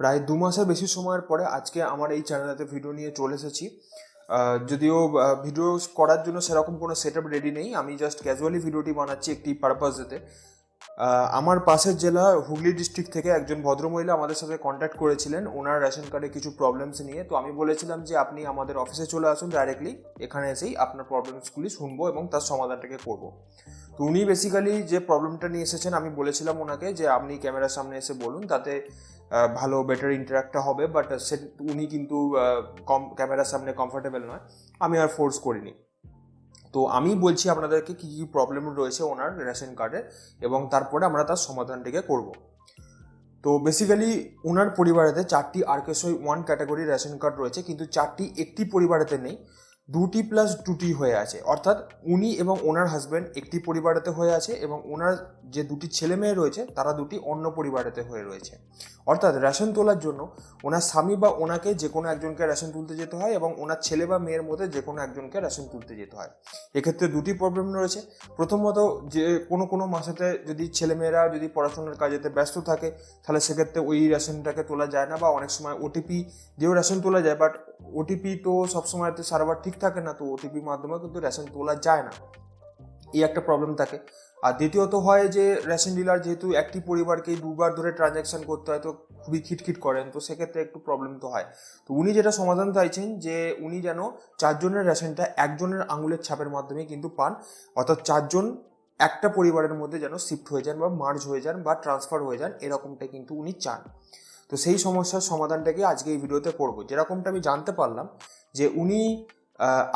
প্রায় দু মাসের বেশি সময়ের পরে আজকে আমার এই চ্যানেলেতে ভিডিও নিয়ে চলে এসেছি। যদিও ভিডিও করার জন্য সেরকম কোনো সেট রেডি নেই। আমি জাস্ট ক্যাজুয়ালি ভিডিওটি বানাচ্ছি একটি পারপাসেতে আমার পাশের জেলা হুগলি ডিস্ট্রিক্ট থেকে একজন ভদ্রমহিলা আমাদের সাথে কন্ট্যাক্ট করেছিলেন। ওনার রেশন কার্ডে কিছু প্রবলেমস নিয়ে। তো আমি বলেছিলাম যে, আপনি আমাদের অফিসে চলে আসুন ডাইরেক্টলি এখানে এসেই আপনার প্রবলেমসগুলি শুনব এবং তার সমাধানটাকে করব। তো উনি বেসিক্যালি যে প্রবলেমটা নিয়ে এসেছেন, আমি বলেছিলাম ওনাকে যে, আপনি ক্যামেরার সামনে এসে বলুন, তাতে ভালো বেটার ইন্টারাক্টটা হবে। বাট সে, উনি কিন্তু কম ক্যামেরার সামনে কমফোর্টেবল নয়। আমি আর ফোর্স করিনি। তো আমি বলছি আপনাদেরকে কী কী প্রবলেম রয়েছে ওনার রেশন কার্ডে এবং তারপরে আমরা তার সমাধানটিকে করব। তো বেসিক্যালি ওনার পরিবারেতে চারটি RKSY one category ration card রয়েছে, কিন্তু চারটি একটি পরিবারেতে নেই। দুটি প্লাস দুটি হয়ে আছে। অর্থাৎ উনি এবং ওনার হাজব্যান্ড একটি পরিবারেতে হয়ে আছে এবং ওনার যে দুটি ছেলে মেয়ে রয়েছে, তারা দুটি অন্য পরিবারেতে হয়ে রয়েছে। অর্থাৎ রেশন তোলার জন্য ওনার স্বামী বা ওনাকে যে কোনো একজনকে রেশন তুলতে যেতে হয় এবং ওনার ছেলে বা মেয়ের মধ্যে যে কোনো একজনকে রেশন তুলতে যেতে হয়। এক্ষেত্রে দুটি প্রবলেম রয়েছে। প্রথমত যে কোনো কোনো মাসেতে যদি ছেলেমেয়েরা যদি পড়াশোনার কাজেতে ব্যস্ত থাকে, তাহলে সেক্ষেত্রে ওই রেশনটাকে তোলা যায় না বা অনেক সময় ওটিপি দিয়েও রেশন তোলা যায় বাট ওটিপি তো সবসময় তো সার্ভার ঠিক থাকে না, তো ওটিপির মাধ্যমে কিন্তু রেশন তোলা যায় না। এই একটা প্রবলেম থাকে। আর দ্বিতীয়ত হয় যে রেশন ডিলার যেহেতু একটি পরিবারকেই দুবার ধরে ট্রানজ্যাকশন করতে হয়, তো খুবই খিটখিট করেন, তো সেক্ষেত্রে একটু প্রবলেম তো হয়। তো উনি যেটা সমাধান চাইছেন যে, উনি যেন চারজনের রেশনটা একজনের আঙুলের ছাপের মাধ্যমে কিন্তু পান, অর্থাৎ চারজন একটা পরিবারের মধ্যে যেন শিফট হয়ে যান বা মার্জ হয়ে যান বা ট্রান্সফার হয়ে যান, এরকমটা কিন্তু উনি চান। তো সেই সমস্যার সমাধানটাকে আজকে এই ভিডিওতে করব। যেরকমটা আমি জানতে পারলাম যে, উনি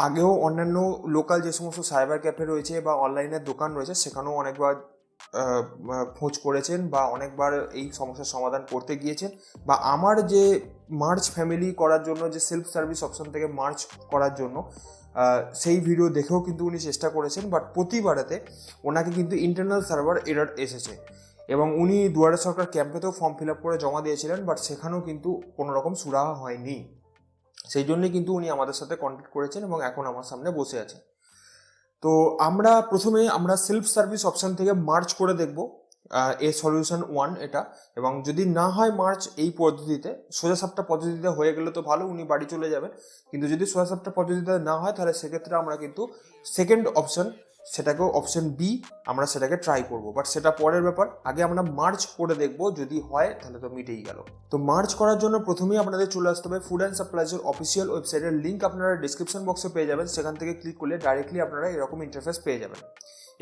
আগেও অন্যান্য লোকাল যে সমস্ত সাইবার ক্যাফে রয়েছে বা অনলাইনের দোকান রয়েছে, সেখানেও অনেকবার খোঁজ করেছেন বা অনেকবার এই সমস্যার সমাধান করতে গিয়েছেন। বা আমার যে মার্চ ফ্যামিলি করার জন্য, যে সেলফ সার্ভিস অপশন থেকে মার্চ করার জন্য সেই ভিডিও দেখেও কিন্তু উনি চেষ্টা করেছেন বাট প্রতিবারেতে ওনাকে কিন্তু ইন্টারনাল সার্ভার এরর এসেছে। এবং উনি দুয়ারে সরকার ক্যাম্পেতেও ফর্ম ফিল আপ করে জমা দিয়েছিলেন বাট সেখানেও কিন্তু কোনো রকম সুরাহা হয়নি। সেই জন্যই কিন্তু উনি আমাদের সাথে কন্ট্যাক্ট করেছেন এবং এখন আমার সামনে বসে আছে তো আমরা প্রথমে আমরা সেলফ সার্ভিস অপশান থেকে মার্চ করে দেখব এ সলিউশন ওয়ান এটা। এবং যদি না হয় মার্চ এই পদ্ধতিতে, সোজা সাপটা পদ্ধতিতে হয়ে গেলে তো ভালো, উনি বাড়ি চলে যাবেন। কিন্তু যদি সোজা সাপটা পদ্ধতিতে না হয়, তাহলে সেক্ষেত্রে আমরা কিন্তু সেকেন্ড অপশন সেটাকেও অপশন বি আমরা সেটাকে ট্রাই করব। বাট সেটা পরের ব্যাপার, আগে আমরা মার্চ করে দেখব, যদি হয় তাহলে তো মিটেই গেল। তো মার্চ করার জন্য প্রথমেই আপনাদের চলে আসতে হবে ফুড অ্যান্ড সাপ্লাইজের অফিসিয়াল ওয়েবসাইটের লিঙ্ক আপনারা ডিসক্রিপশন বক্সে পেয়ে যাবেন। সেখান থেকে ক্লিক করলে ডাইরেক্টলি আপনারা এরকম ইন্টারফেস পেয়ে যাবেন।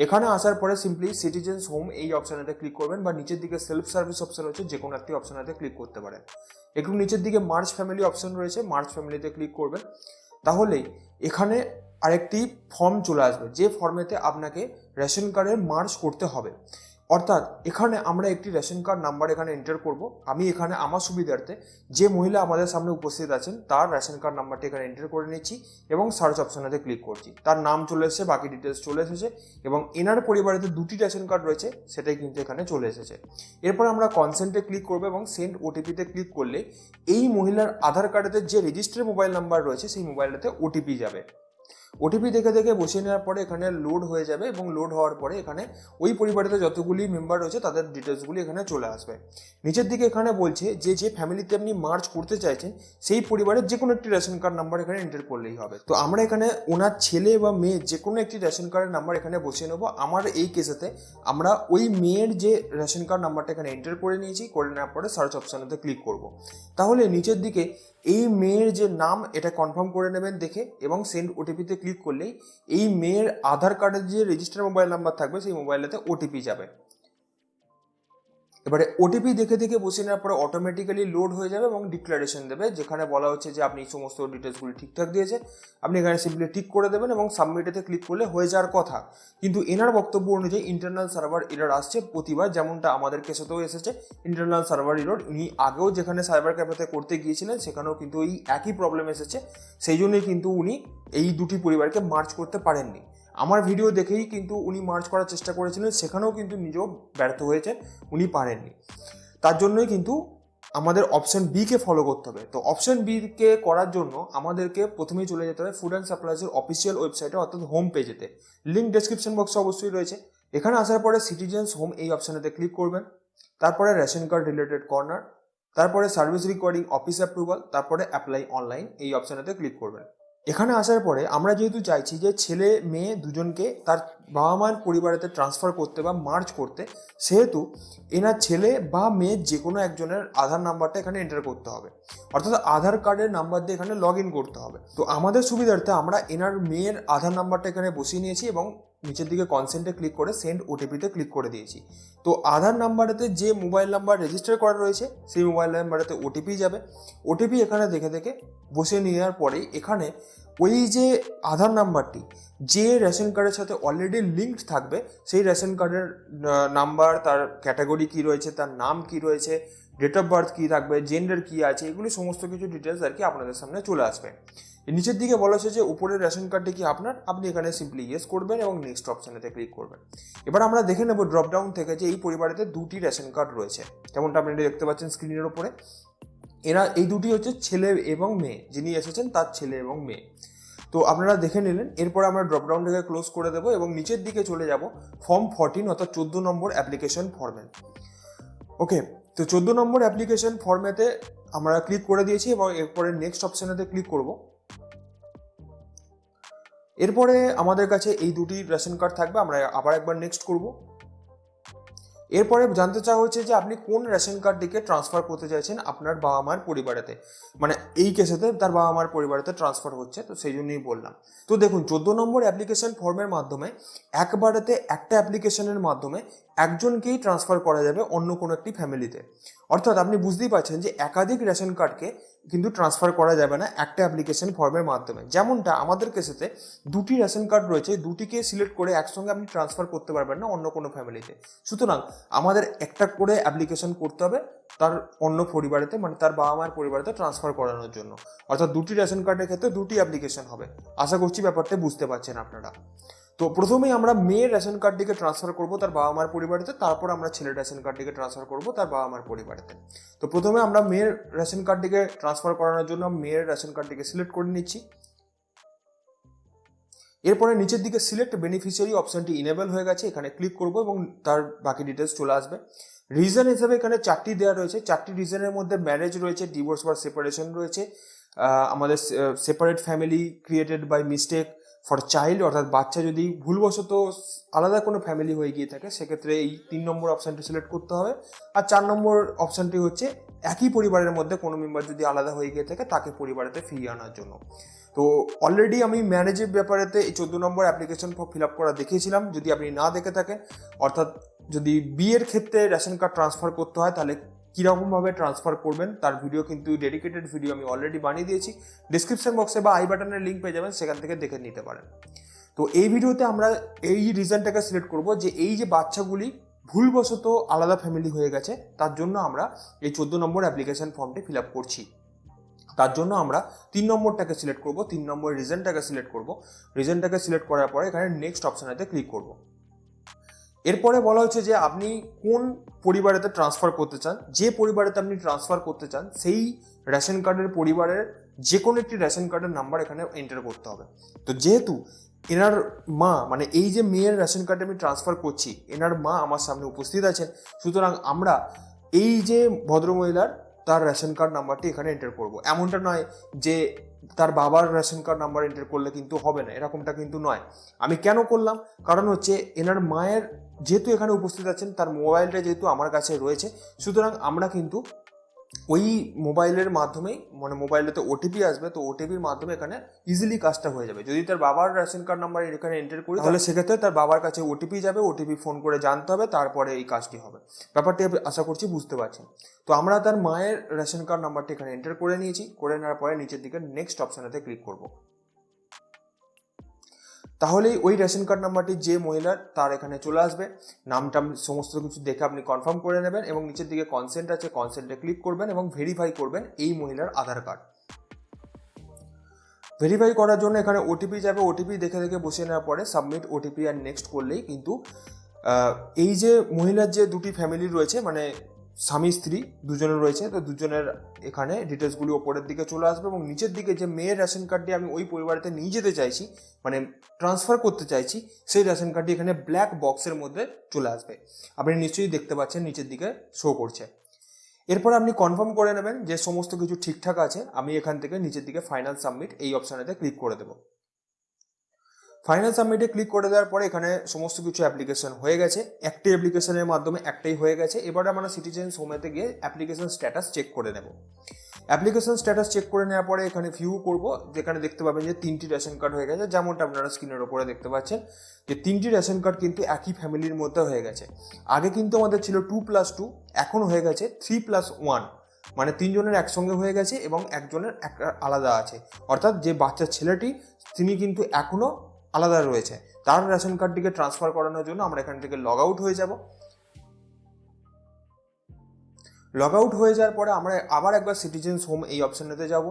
এখানে আসার পরে সিম্পলি সিটিজেন্স হোম এই অপশানেতে ক্লিক করবেন বা নিচের দিকে সেলফ সার্ভিস অপশন রয়েছে, যে কোনো একটি অপশানেতে ক্লিক করতে পারেন। একটু নিচের দিকে মার্চ ফ্যামিলি অপশন রয়েছে মার্চ ফ্যামিলিতে ক্লিক করবেন। তাহলেই এখানে আরেকটি ফর্ম চলে আসবে, যে ফর্মেতে আপনাকে রেশন কার্ডের মার্চ করতে হবে। অর্থাৎ এখানে আমরা একটি রেশন কার্ড নাম্বার এখানে এন্টার করব। আমি এখানে আমার সুবিধার্থে যে মহিলা আমাদের সামনে উপস্থিত আছেন, তার রেশন কার্ড নাম্বারটি এখানে এন্টার করে নিচ্ছি এবং সার্চ অপশনেতে ক্লিক করছি। তার নাম চলে এসেছে, বাকি ডিটেলস চলে এসেছে এবং এনার পরিবারেতে দুটি রেশন কার্ড রয়েছে, সেটাই কিন্তু এখানে চলে এসেছে। এরপর আমরা কনসেন্টে ক্লিক করব এবং সেন্ড ওটিপিতে ক্লিক করলে এই মহিলার আধার কার্ডেতে যে রেজিস্টার মোবাইল নাম্বার রয়েছে, সেই মোবাইলটাতে ওটিপি যাবে। ওটিপি দেখে দেখে বসিয়ে নেওয়ার পরে এখানে লোড হয়ে যাবে এবং লোড হওয়ার পরে এখানে ওই পরিবারেতে যতগুলি মেম্বার রয়েছে তাদের ডিটেলসগুলি এখানে চলে আসবে। নিচের দিকে এখানে বলছে যে যে ফ্যামিলিতে আপনি মার্চ করতে চাইছেন, সেই পরিবারের যে কোনো একটি রেশন কার্ড নাম্বার এখানে এন্টার করলেই হবে। তো আমরা এখানে ওনার ছেলে বা মেয়ে যে কোনো একটি রেশন কার্ডের নাম্বার এখানে বসিয়ে নেব। আমার এই কেসেতে আমরা ওই মেয়ের যে রেশন কার্ড নাম্বারটা এখানে এন্টার করে নিয়েছি, করে নেওয়ার পরে সার্চ অপশানেতে ক্লিক করব। তাহলে নিচের দিকে এই মেয়ের যে নাম, এটা কনফার্ম করে নেবেন দেখে এবং সেন্ড ওটিপিতে ক্লিক করলে এই মেয়ের আধার কার্ডের যে রেজিস্টার মোবাইল নাম্বার থাকবে, সেই মোবাইলেতে ওটিপি যাবে। এবারে ওটিপি দেখে দেখে বসে নেওয়ার পরে অটোমেটিক্যালি লোড হয়ে যাবে এবং ডিক্লারেশন দেবে, যেখানে বলা হচ্ছে যে আপনি সমস্ত ডিটেলসগুলি ঠিকঠাক দিয়েছে আপনি এখানে সিম্পলি টিক করে দেবেন এবং সাবমিটেতে ক্লিক করলে হয়ে যাওয়ার কথা। কিন্তু এনার বক্তব্য অনুযায়ী ইন্টারনাল সার্ভার এরর আসছে প্রতিবার, যেমনটা আমাদের কেসেতেও এসেছে। ইন্টারনাল সার্ভার এরর উনি আগেও যেখানে সাইবার ক্যাফেতে করতে গিয়েছিলেন, সেখানেও কিন্তু এই একই প্রবলেম এসেছে। সেই জন্যই কিন্তু উনি এই দুটি পরিবারকে মার্চ করতে পারেননি। আমার ভিডিও দেখেই কিন্তু উনি মার্চ করার চেষ্টা করেছিলেন, সেখানেও কিন্তু নিজেও ব্যর্থ হয়েছেন, উনি পারেননি। তার জন্যই কিন্তু আমাদের অপশন বিকে ফলো করতে হবে। তো অপশন বিকে করার জন্য আমাদেরকে প্রথমেই চলে যেতে হবে ফুড অ্যান্ড সাপ্লাইজের অফিসিয়াল ওয়েবসাইটে অর্থাৎ হোম পেজেতে লিঙ্ক ডেসক্রিপশন বক্সে অবশ্যই রয়েছে। এখানে আসার পরে সিটিজেন্স হোম এই অপশানেতে ক্লিক করবেন। তারপরে রেশন কার্ড রিলেটেড কর্নার তারপরে সার্ভিস রিকোয়ারিং অফিস অ্যাপ্রুভাল তারপরে অ্যাপ্লাই অনলাইন এই অপশানেতে ক্লিক করবেন। এখানে আসার পরে আমরা যেহেতু চাইছি যে ছেলে, মেয়ে দুজনকে তার বাবা মায়ের পরিবারেতে ট্রান্সফার করতে বা মার্চ করতে, সেহেতু এনার ছেলে বা মেয়ে যে কোনো একজনের আধার নাম্বারটা এখানে এন্টার করতে হবে। অর্থাৎ আধার কার্ডের নাম্বার দিয়ে এখানে লগ ইন করতে হবে। তো আমাদের সুবিধার্থে আমরা এনার মেয়ের আধার নাম্বারটা এখানে বসিয়ে নিয়েছি এবং নিচের দিকে কনসেন্টে ক্লিক করে সেন্ড ওটিপিতে ক্লিক করে দিয়েছি। তো আধার নাম্বারেতে যে মোবাইল নাম্বার রেজিস্টার করা রয়েছে, সেই মোবাইল নাম্বারেতে ওটিপি যাবে। ওটিপি এখানে দেখে দেখে বসে নেওয়ার পরেই এখানে ওই যে আধার নাম্বারটি, যে রেশন কার্ডের সাথে অলরেডি লিঙ্কড থাকবে, সেই রেশন কার্ডের নাম্বার, তার ক্যাটাগরি কি রয়েছে, তার নাম কি রয়েছে ডেট অফ বার্থ কী থাকবে জেন্ডার কী আছে, এগুলি সমস্ত কিছু ডিটেলস আর কি আপনাদের সামনে চলে আসবে। নিচের দিকে বলা হচ্ছে যে উপরের রেশন কার্ডটি কি আপনার, আপনি এখানে সিম্পলি ইয়েস করবেন এবং নেক্সট অপশানেতে ক্লিক করবেন। এবার আমরা দেখে নেব ড্রপডাউন থেকে যে এই পরিবারেতে দুটি রেশন কার্ড রয়েছে, যেমনটা আপনি দেখতে পাচ্ছেন স্ক্রিনের ওপরে এরা, এই দুটি হচ্ছে ছেলে এবং মেয়ে, যিনি এসেছেন তার ছেলে এবং মেয়ে। তো আপনারা দেখে নিলেন, এরপর আমরা ড্রপডাউনটাকে ক্লোজ করে দেবো এবং নিচের দিকে চলে যাব ফর্ম ফর্টিন অর্থাৎ চোদ্দ নম্বর অ্যাপ্লিকেশন ফর্মে ওকে তো চোদ্দ নম্বর অ্যাপ্লিকেশন ফর্মেতে আমরা ক্লিক করে দিয়েছি এবং এরপরে নেক্সট অপশানেতে ক্লিক করব। এরপরে আমাদের কাছে এই দুটি রেশন কার্ড থাকবে, আমরা আবার একবার নেক্সট করব। এরপরে জানতে চাওয়া হয়েছে যে আপনি কোন রেশন কার্ডটিকে ট্রান্সফার করতে চাইছেন আপনার বাবা মার পরিবারেতে? মানে এই কেসেতে তার বাবা মার পরিবারেতে ট্রান্সফার হচ্ছে, তো সেই জন্যই বললাম। তো দেখুন, চোদ্দ নম্বর অ্যাপ্লিকেশন ফর্মের মাধ্যমে, একবারেতে একটা অ্যাপ্লিকেশনের মাধ্যমে একজনকেই ট্রান্সফার করা যাবে অন্য কোনো একটি ফ্যামিলিতে অর্থাৎ আপনি বুঝতেই পারছেন যে একাধিক রেশন কার্ডকে কিন্তু ট্রান্সফার করা যাবে না একটা অ্যাপ্লিকেশন ফর্মের মাধ্যমে। যেমনটা আমাদের কেসেতে দুটি রেশন কার্ড রয়েছে, দুটিকে সিলেক্ট করে একসঙ্গে আপনি ট্রান্সফার করতে পারবেন না অন্য কোনো ফ্যামিলিতে সুতরাং আমাদের একটা করে অ্যাপ্লিকেশন করতে হবে তার অন্য পরিবারেতে মানে তার বাবা মায়ের পরিবারেতে ট্রান্সফার করানোর জন্য। অর্থাৎ দুটি রেশন কার্ডের ক্ষেত্রে দুটি অ্যাপ্লিকেশন হবে। আশা করছি ব্যাপারটা বুঝতে পারছেন আপনারা। তো প্রথমেই আমরা মেয়ের রেশন কার্ডটিকে ট্রান্সফার করব তার বাবা মার পরিবারেতে, তারপর আমরা ছেলের রেশন কার্ডটিকে ট্রান্সফার করব তার বাবা মার পরিবারেতে। তো প্রথমে আমরা মেয়ের রেশন কার্ডটিকে ট্রান্সফার করানোর জন্য মেয়ের রেশন কার্ডটিকে সিলেক্ট করে নিচ্ছি। এরপরে নিচের দিকে সিলেক্ট বেনিফিশিয়ারি অপশনটি ইনেবল হয়ে গেছে, এখানে ক্লিক করব এবং তার বাকি ডিটেলস চলে আসবে। রিজন হিসেবে এখানে চারটি দেওয়া রয়েছে, চারটি রিজনের মধ্যে ম্যারেজ রয়েছে ডিভোর্স বা সেপারেশন রয়েছে। আমাদের separate family created by mistake for child অর্থাৎ বাচ্চা যদি ভুলবশত আলাদা কোনো ফ্যামিলি হয়ে গিয়ে থাকে, সেক্ষেত্রে এই তিন নম্বর অপশানটি সিলেক্ট করতে হবে। আর চার নম্বর অপশানটি হচ্ছে, একই পরিবারের মধ্যে কোনো মেম্বার যদি আলাদা হয়ে গিয়ে থাকে, তাকে পরিবারেতে ফিরিয়ে আনার জন্য। তো অলরেডি আমি ম্যারেজের ব্যাপারেতে এই চোদ্দ নম্বর অ্যাপ্লিকেশন ফর্ম ফিল আপ করা দেখিয়েছিলাম যদি আপনি না দেখে থাকেন, অর্থাৎ যদি বিয়ের ক্ষেত্রে রেশন কার্ড ট্রান্সফার করতে হয়, তাহলে কীরকমভাবে ট্রান্সফার করবেন, তার ভিডিও কিন্তু ডেডিকেটেড ভিডিও আমি অলরেডি বানিয়ে দিয়েছি। ডিসক্রিপশন বক্সে বা আই বাটনের লিঙ্ক পেয়ে যাবেন, সেখান থেকে দেখে নিতে পারেন। তো এই ভিডিওতে আমরা এই রিজনটাকে সিলেক্ট করব যে এই যে বাচ্চাগুলি ভুলবশত আলাদা ফ্যামিলি হয়ে গেছে, তার জন্য আমরা এই চোদ্দ নম্বর অ্যাপ্লিকেশন ফর্মটি ফিল আপ করছি। তার জন্য আমরা তিন নম্বরটাকে সিলেক্ট করব, তিন নম্বর রিজনটাকে সিলেক্ট করব। রিজনটাকে সিলেক্ট করার পরে এখানে নেক্সট অপশানেতে ক্লিক করব। এরপরে বলা হচ্ছে যে আপনি কোন পরিবারেতে ট্রান্সফার করতে চান, যে পরিবারেতে আপনি ট্রান্সফার করতে চান, সেই রেশন কার্ডের পরিবারের যে কোনো একটি রেশন কার্ডের নাম্বার এখানে এন্টার করতে হবে। তো যেহেতু এনার মা মানে এই যে মেয়ের রেশন কার্ডে আমি ট্রান্সফার করছি, এনার মা আমার সামনে উপস্থিত আছেন, সুতরাং আমরা এই যে ভদ্রমহিলার তার রেশন কার্ড নাম্বারটি এখানে এন্টার করব। এমনটা নয় যে তার বাবার রেশন কার্ড নাম্বার এন্টার করলে কিন্তু হবে না, এরকমটা কিন্তু নয়। আমি কেন করলাম? কারণ হচ্ছে এনার মায়ের যেহেতু এখানে উপস্থিত আছেন তার মোবাইলটা যেহেতু আমার কাছে রয়েছে সুতরাং আমরা কিন্তু ওই মোবাইলের মাধ্যমেই মানে মোবাইলেতে ওটিপি আসবে তো ওটিপির মাধ্যমে এখানে ইজিলি কাজটা হয়ে যাবে। যদি তার বাবার রেশন কার্ড নাম্বার এখানে এন্টার করি তাহলে সেক্ষেত্রে তার বাবার কাছে ওটিপি যাবে ওটিপি ফোন করে জানতে হবে তারপরে এই কাজটি হবে। ব্যাপারটি আশা করছি বুঝতে পারছেন। তো আমরা তার মায়ের রেশন কার্ড নাম্বারটি এখানে এন্টার করে নিয়েছি করে নেওয়ার পরে নিচের দিকে নেক্সট অপশানেতে ক্লিক করব। তাহলেই ওই রেশন কার্ড নাম্বারটি যে মহিলার, তার এখানে চলে আসবে। নামটা সমস্ত কিছু দেখে আপনি কনফার্ম করে নেবেন এবং নিচের দিকে কনসেন্ট আছে কনসেন্টে ক্লিক করবেন এবং ভেরিফাই করবেন এই মহিলার আধার কার্ড। ভেরিফাই করার জন্য এখানে ওটিপি যাবে। ওটিপি দেখে দেখে বসিয়ে নেওয়ার পরে সাবমিট ওটিপি আর নেক্সট করলেই কিন্তু এই যে মহিলার যে দুটি ফ্যামিলি রয়েছে মানে স্বামী স্ত্রী দুজনে রয়েছে, তো দুজনের এখানে ডিটেলসগুলি ওপরের দিকে চলে আসবে এবং নিচের দিকে যে মেয়ের রেশন কার্ডটি আমি ওই পরিবারেতে নিয়ে যেতে চাইছি মানে ট্রান্সফার করতে চাইছি, সেই রেশন কার্ডটি এখানে ব্ল্যাক বক্সের মধ্যে চলে আসবে। আপনি নিশ্চয়ই দেখতে পাচ্ছেন নিচের দিকে শো করছে। এরপর আপনি কনফার্ম করে নেবেন যে সমস্ত কিছু ঠিকঠাক আছে, আমি এখান থেকে নিচের দিকে ফাইনাল সাবমিট এই অপশানেতে ক্লিক করে দেবো। ফাইনাল সাবমিটে ক্লিক করে দেওয়ার পরে এখানে সমস্ত কিছু অ্যাপ্লিকেশন হয়ে গেছে। একটি অ্যাপ্লিকেশনের মাধ্যমে একটাই হয়ে গেছে। এবারে আমরা সিটিজেন হোমেতে গিয়ে অ্যাপ্লিকেশন স্ট্যাটাস চেক করে নেব। অ্যাপ্লিকেশন স্ট্যাটাস চেক করে নেওয়ার পরে এখানে ভিউ করব। যেখানে দেখতে পাবেন যে তিনটি রেশন কার্ড হয়ে গেছে। যেমনটা আপনারা স্ক্রিনের ওপরে দেখতে পাচ্ছেন যে তিনটি রেশন কার্ড কিন্তু একই ফ্যামিলির মধ্যে হয়ে গেছে। আগে কিন্তু আমাদের ছিল টু প্লাস টু এখন হয়ে গেছে থ্রি প্লাস ওয়ান মানে তিনজনের একসঙ্গে হয়ে গেছে এবং একজনের একটা আলাদা আছে। অর্থাৎ যে বাচ্চা ছেলেটি, তিনি কিন্তু এখনও আলাদা রয়েছে। তার রেশন কার্ডটিকে ট্রান্সফার করানোর জন্য আমরা এখান থেকে লগ আউট হয়ে যাব। লগ আউট হয়ে যাওয়ার পরে আমরা আবার একবার সিটিজেন্স হোম এই অপশানেতে যাব।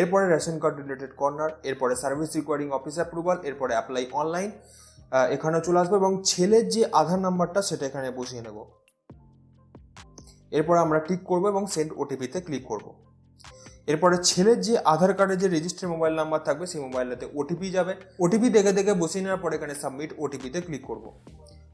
এরপরে রেশন কার্ড রিলেটেড কর্নার এরপরে সার্ভিস রিকোয়ারিং অফিস অ্যাপ্রুভাল এরপরে অ্যাপ্লাই অনলাইন এখানে চলে আসব এবং ছেলের যে আধার নাম্বারটা সেটা এখানে বসিয়ে নেব। এরপরে আমরা টিক করব এবং সেন্ড ওটিপিতে ক্লিক করব। এরপরে ছেলের যে আধার কার্ডে যে রেজিস্টার মোবাইল নাম্বার থাকবে, সেই মোবাইলটাতে ওটিপি যাবে। ওটিপি দেখে দেখে বসিয়ে নেওয়ার পরে এখানে সাবমিট ওটিপিতে ক্লিক করব।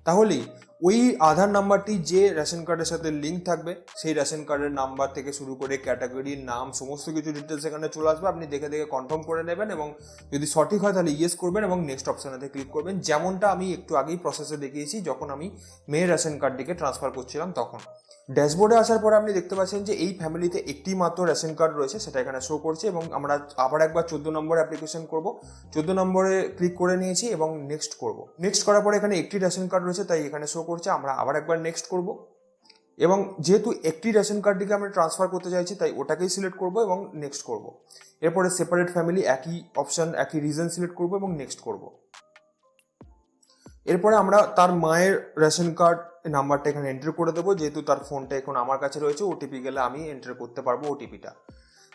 তাহলেই ওই আধার নাম্বারটি যে রেশন কার্ডের সাথে লিঙ্ক থাকবে, সেই রেশন কার্ডের নাম্বার থেকে শুরু করে ক্যাটাগরির নাম, সমস্ত কিছু ডিটেলস এখানে চলে আসবে। আপনি দেখে দেখে কনফার্ম করে নেবেন এবং যদি সঠিক হয় তাহলে ইয়েস করবেন এবং নেক্সট অপশানেতে ক্লিক করবেন। যেমনটা আমি একটু আগেই প্রসেসে দেখিয়েছি, যখন আমি মেয়ের রেশন কার্ডটিকে ট্রান্সফার করছিলাম তখন। ড্যাশবোর্ডে আসার পরে আপনি দেখতে পাচ্ছেন যে এই ফ্যামিলিতে একটি মাত্র রেশন কার্ড রয়েছে, সেটা এখানে শো করছে এবং আমরা আবার একবার চোদ্দ নম্বরে অ্যাপ্লিকেশন করব। চোদ্দ নম্বরে ক্লিক করে নিয়েছি এবং নেক্সট করব। নেক্সট করার পরে এখানে একটি রেশন কার্ড রয়েছে, তাই এখানে শো করছে, আমরা আবার একবার নেক্সট করব। এবং যেহেতু একটি রেশন কার্ডটিকে আমরা ট্রান্সফার করতে চাইছি, তাই ওটাকেই সিলেক্ট করব এবং নেক্সট করব। এরপরে সেপারেট ফ্যামিলি একই অপশন একই রিজন সিলেক্ট করব এবং নেক্সট করব। এরপরে আমরা তার মায়ের রেশন কার্ড নাম্বারটা এখানে এন্টার করে দেবো, যেহেতু তার ফোনটা এখন আমার কাছে রয়েছে ওটিপি গেলে আমি এন্টার করতে পারব ওটিপিটা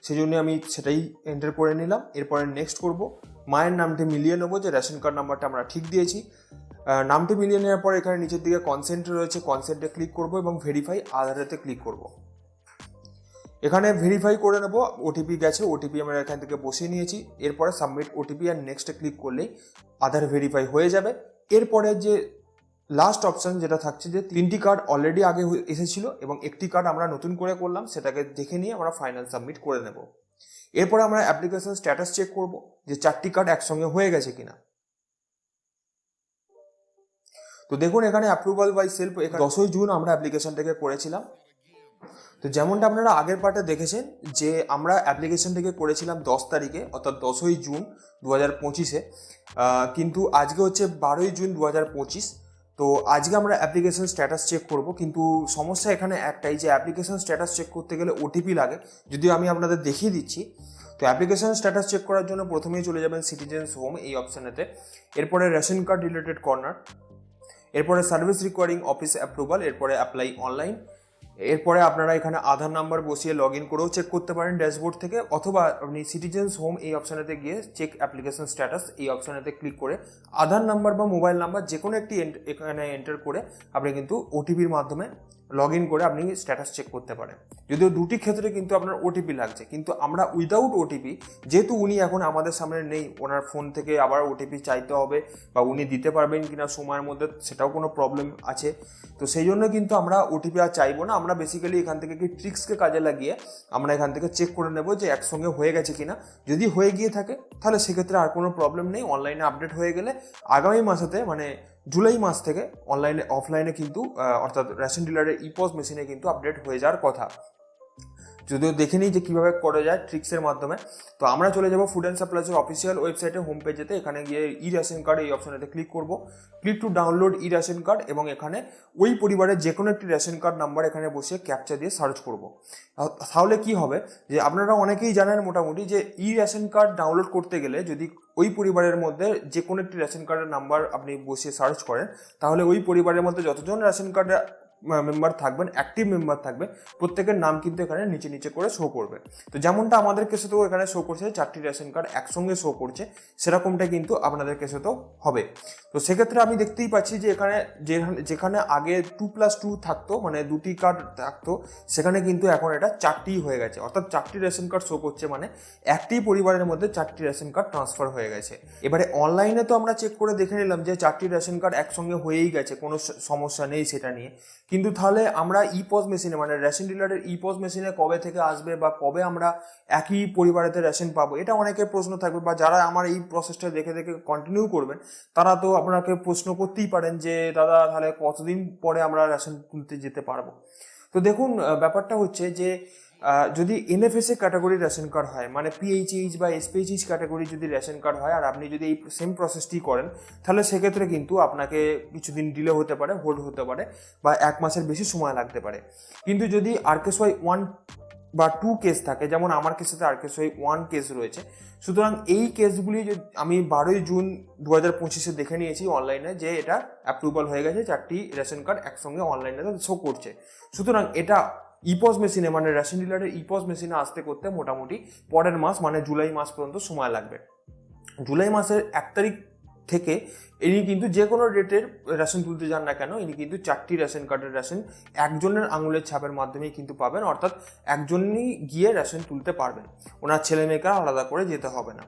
সেই জন্য আমি সেটাই এন্টার করে নিলাম। এরপরে নেক্সট করব। মায়ের নামটি মিলিয়ে নেব যে রেশন কার্ড নাম্বারটা আমরা ঠিক দিয়েছি। নামটি মিলিয়ে নেওয়ার পর এখানে নিচের দিকে কনসেন্ট রয়েছে। কনসেন্টে ক্লিক করব এবং ভেরিফাই আধারেতে ক্লিক করব। এখানে ভেরিফাই করে নেব ওটিপি গেছে ওটিপি আমরা এখান থেকে বসিয়ে নিয়েছি। এরপরে সাবমিট ওটিপি আর নেক্সটে ক্লিক করলেই আধার ভেরিফাই হয়ে যাবে। এরপরে যে লাস্ট অপশন যেটা থাকছে যে তিনটি কার্ড অলরেডি আগে এসেছিল এবং একটি কার্ড আমরা নতুন করে করলাম, সেটাকে দেখে নিয়ে আমরা ফাইনাল সাবমিট করে নেব। এরপরে আমরা অ্যাপ্লিকেশন স্ট্যাটাস চেক করব যে চারটি কার্ড একসঙ্গে হয়ে গেছে কিনা। তো দেখুন, এখানে অ্যাপ্রুভাল বাই সেলফ দশই জুন আমরা অ্যাপ্লিকেশনটাকে করেছিলাম। তো যেমনটা আপনারা আগের পার্টে দেখেছেন, যে আমরা অ্যাপ্লিকেশনটাকে করেছিলাম দশ তারিখে, অর্থাৎ দশই জুন দু হাজার পঁচিশে কিন্তু আজকে হচ্ছে বারোই জুন দু হাজার পঁচিশ। তো আজকে আমরা অ্যাপ্লিকেশন স্ট্যাটাস চেক করব, কিন্তু সমস্যা এখানে একটাই যে অ্যাপ্লিকেশন স্ট্যাটাস চেক করতে গেলে ওটিপি লাগে। যদিও আমি আপনাদের দেখিয়ে দিচ্ছি। তো অ্যাপ্লিকেশন স্ট্যাটাস চেক করার জন্য প্রথমেই চলে যাবেন সিটিজেন্স হোম এই অপশানেতে এরপরে রেশন কার্ড রিলেটেড কর্নার এরপরে সার্ভিস রিকোয়ারিং অফিস অ্যাপ্রুভাল, এরপরে অ্যাপ্লাই অনলাইন। এরপরে আপনারা এখানে আধার নাম্বার বসিয়ে লগ ইন করেও চেক করতে পারেন ড্যাশবোর্ড থেকে, অথবা আপনি সিটিজেন্স হোম এই অপশানেতে গিয়ে চেক অ্যাপ্লিকেশন স্ট্যাটাস এই অপশানেতে ক্লিক করে আধার নাম্বার বা মোবাইল নাম্বার যে কোনো একটি এখানে এন্টার করে আপনি কিন্তু ওটিপির মাধ্যমে লগ ইন করে আপনি স্ট্যাটাস চেক করতে পারেন। যদিও দুটি ক্ষেত্রে কিন্তু আপনার ওটিপি লাগছে, কিন্তু আমরা উইদাউট ওটিপি যেহেতু উনি এখন আমাদের সামনে নেই, ওনার ফোন থেকে আবার ওটিপি চাইতে হবে বা উনি দিতে পারবেন কিনা সময়ের মধ্যে, সেটাও কোনো প্রবলেম আছে। তো সেই জন্য কিন্তু আমরা ওটিপি আর চাইব না, আমরা বেসিক্যালি এখান থেকে কি ট্রিক্সকে কাজে লাগিয়ে আমরা এখান থেকে চেক করে নেব যে একসঙ্গে হয়ে গেছে কিনা। যদি হয়ে গিয়ে থাকে, তাহলে সেক্ষেত্রে আর কোনো প্রবলেম নেই অনলাইনে আপডেট হয়ে গেলে আগামী মাসেতে মানে জুলাই মাস থেকে অনলাইনে অফলাইনে কিন্তু অর্থাৎ রেশন ডিলারের ইপোজ মেশিনে কিন্তু আপডেট হয়ে যাওয়ার কথা। যদিও দেখে নিই যে কীভাবে করা যায় ট্রিক্সের মাধ্যমে। তো আমরা চলে যাব ফুড অ্যান্ড সাপ্লাইসের অফিসিয়াল ওয়েবসাইটে হোম পেজেতে এখানে গিয়ে ই রেশন কার্ড এই অপশনেতে ক্লিক করব। Click to download e ration card এবং এখানে ওই পরিবারের যে কোনো একটি রেশন কার্ড নাম্বার এখানে বসে ক্যাপচা দিয়ে সার্চ করব। তাহলে কি হবে? যে আপনারা অনেকেই জানেন মোটামুটি যে ই রেশন কার্ড ডাউনলোড করতে গেলে যদি ওই পরিবারের মধ্যে যে কোনো একটি রেশন কার্ডের নাম্বার আপনি বসে সার্চ করেন, তাহলে ওই পরিবারের মধ্যে যতজন রেশন কার্ডের মেম্বার থাকবেন অ্যাক্টিভ মেম্বার থাকবে প্রত্যেকের নাম কিন্তু এখানে নিচে নিচে করে শো করবে। তো যেমনটা আমাদের কেসেতেও এখানে শো করছে, চারটি রেশন কার্ড একসঙ্গে শো করছে, সেরকমটা কিন্তু আপনাদের কেসেতেও হবে। তো সেক্ষেত্রে আমি দেখতেই পাচ্ছি যে এখানে যেখানে যেখানে আগে টু প্লাস টু থাকতো মানে দুটি কার্ড থাকতো, সেখানে কিন্তু এখন এটা চারটি হয়ে গেছে। অর্থাৎ চারটি রেশন কার্ড শো করছে মানে একটি পরিবারের মধ্যে চারটি রেশন কার্ড ট্রান্সফার হয়ে গেছে। এবারে অনলাইনে তো আমরা চেক করে দেখে নিলাম যে চারটি রেশন কার্ড একসঙ্গে হয়েই গেছে, কোনো সমস্যা নেই সেটা নিয়ে। কিন্তু তাহলে আমরা ই পজ মেশিনে মানে রেশন ডিলারের ই পজ মেশিনে কবে থেকে আসবে বা কবে আমরা একই পরিবারেতে রেশন পাবো, এটা অনেকের প্রশ্ন থাকবে বা যারা আমার এই প্রসেসটা দেখে দেখে কন্টিনিউ করবেন, তারা তো আপনাকে প্রশ্ন করতেই পারেন যে, দাদা, তাহলে কতদিন পরে আমরা রেশন তুলতে যেতে পারব? তো দেখুন ব্যাপারটা হচ্ছে যে যদি এনএফএসএ ক্যাটাগরি রেশন কার্ড হয় মানে পিএইচএইচ বা এসপিএইচ ক্যাটাগরি যদি রেশন কার্ড হয় আর আপনি যদি এই সেম প্রসেসটি করেন, তাহলে সেক্ষেত্রে কিন্তু আপনাকে কিছুদিন ডিলে হতে পারে হোল্ড হতে পারে বা এক মাসের বেশি সময় লাগতে পারে। কিন্তু যদি আরকেসওয়াই ওয়ান বা টু কেস থাকে, যেমন আমার কেসেতে আরকেসওয়াই ওয়ান কেস রয়েছে, সুতরাং এই কেসগুলি আমি বারোই জুন দু হাজার পঁচিশে দেখে নিয়েছি অনলাইনে যে এটা অ্যাপ্রুভাল হয়ে গেছে, চারটি রেশন কার্ড একসঙ্গে অনলাইনে শো করছে। সুতরাং এটা ইপস মেশিনে মানে রেশন ডিলারের ইপস মেশিনে আসতে করতে মোটামুটি পরের মাস মানে জুলাই মাস পর্যন্ত সময় লাগবে। জুলাই মাসের এক তারিখ থেকে ইনি কিন্তু যে কোনো ডেটের রেশন তুলতে যান না কেন, ইনি কিন্তু চারটি রেশন কার্ডের রেশন একজনের আঙুলের ছাপের মাধ্যমেই কিন্তু পাবেন, অর্থাৎ একজনই গিয়ে রেশন তুলতে পারবেন। ওনার ছেলে মেয়েকে আলাদা করে যেতে হবে না।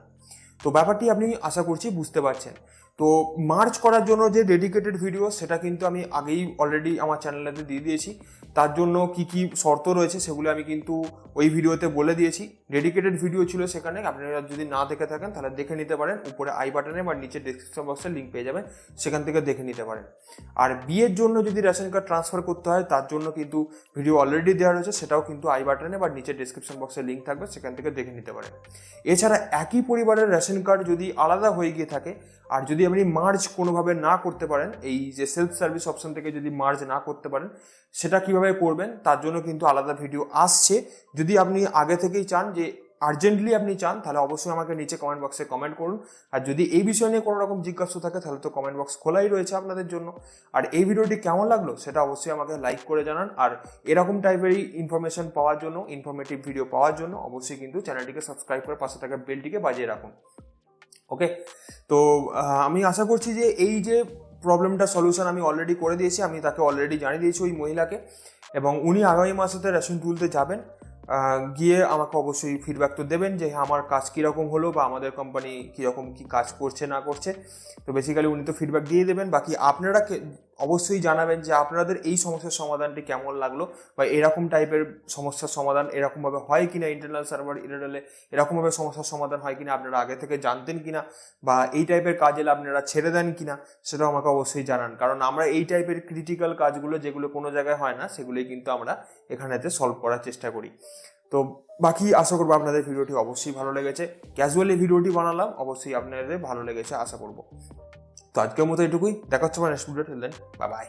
তো ব্যাপারটি আপনি আশা করছি বুঝতে পারছেন। তো মার্চ করার জন্য যে ডেডিকেটেড ভিডিও সেটা কিন্তু আমি আগেই অলরেডি আমার চ্যানেলেতে দিয়ে দিয়েছি। তার জন্য কি কি শর্ত রয়েছে সেগুলো আমি কিন্তু ওই ভিডিওতে বলে দিয়েছি। ডেডিকেটেড ভিডিও ছিল সেখানে। আপনারা যদি না দেখে থাকেন, তাহলে দেখে নিতে পারেন। উপরে আই বাটনে বা নিচে ডিসক্রিপশন বক্সে লিঙ্ক পেয়ে যাবেন। সেখান থেকে দেখে নিতে পারেন। আর বিয়ের জন্য যদি রেশন কার্ড ট্রান্সফার করতে হয়, তার জন্য কিন্তু ভিডিও অলরেডি দেওয়া রয়েছে। সেটাও কিন্তু আই বাটনে বা নিচে ডিসক্রিপশন বক্সে লিঙ্ক থাকবে। সেখান থেকে দেখে নিতে পারেন। এছাড়া একই পরিবারের রেশন কার্ড যদি আলাদা হয়ে গিয়ে থাকে, আর যদি আপনি মার্জ কোনোভাবে না করতে পারেন, এই যে সেলফ সার্ভিস অপশন থেকে যদি মার্জ না করতে পারেন, সেটা কীভাবে করবেন, তার জন্য কিন্তু আলাদা ভিডিও আসছে। যদি আপনি আগে থেকেই চান যে আর্জেন্টলি আপনি চান, তাহলে অবশ্যই আমাকে নিচে কমেন্ট বক্সে কমেন্ট করুন। আর যদি এই বিষয় নিয়ে কোনো রকম জিজ্ঞাসা থাকে, তাহলে তো কমেন্ট বক্স খোলাই রয়েছে আপনাদের জন্য। আর এই ভিডিওটি কেমন লাগল, সেটা অবশ্যই আমাকে লাইক করে জানান। আর এরকম টাইপেরই ইনফরমেশন পাওয়ার জন্য ইনফরমেটিভ ভিডিও পাওয়ার জন্য, অবশ্যই কিন্তু চ্যানেলটিকে সাবস্ক্রাইব করে পাশে থাকা বেলটিকে বাজিয়ে রাখুন। ওকে তো আমি আশা করছি যে এই যে প্রবলেমটা সলিউশন আমি অলরেডি করে দিয়েছি, আমি তাকে অলরেডি জানিয়ে দিয়েছি ওই মহিলাকে। এবং উনি আগামী মাসেতে রেশন তুলতে যাবেন। গিয়ে আমাকে অবশ্যই ফিডব্যাক তো দেবেন যে হ্যাঁ আমার কাজ কীরকম হলো বা আমাদের কোম্পানি কীরকম কী কাজ করছে, না করছে। তো বেসিক্যালি উনি তো ফিডব্যাক দিয়ে দেবেন। বাকি আপনারা অবশ্যই জানাবেন যে আপনাদের এই সমস্যার সমাধানটি কেমন লাগল বা এরকম টাইপের সমস্যার সমাধান এরকমভাবে হয় কিনা ইন্টারনাল সার্ভার ইন্টারনালে এরকমভাবে সমস্যার সমাধান হয় কিনা, আপনারা আগে থেকে জানতেন কিনা বা এই টাইপের কাজ আপনারা ছেড়ে দেন কিনা, সেটাও আমাকে অবশ্যই জানান। কারণ আমরা এই টাইপের ক্রিটিক্যাল কাজগুলো যেগুলো কোনো জায়গায় হয় না, সেগুলোই কিন্তু আমরা এখানেতে সলভ করার চেষ্টা করি। তো বাকি আশা করব আপনাদের ভিডিওটি অবশ্যই ভালো লেগেছে। ক্যাজুয়ালি ভিডিওটি বানালাম, অবশ্যই আপনাদের ভালো লেগেছে, আশা করব। তো আজকের মতো এটুকুই। দেখা হচ্ছে নেক্সট ভিডিও বাই বাই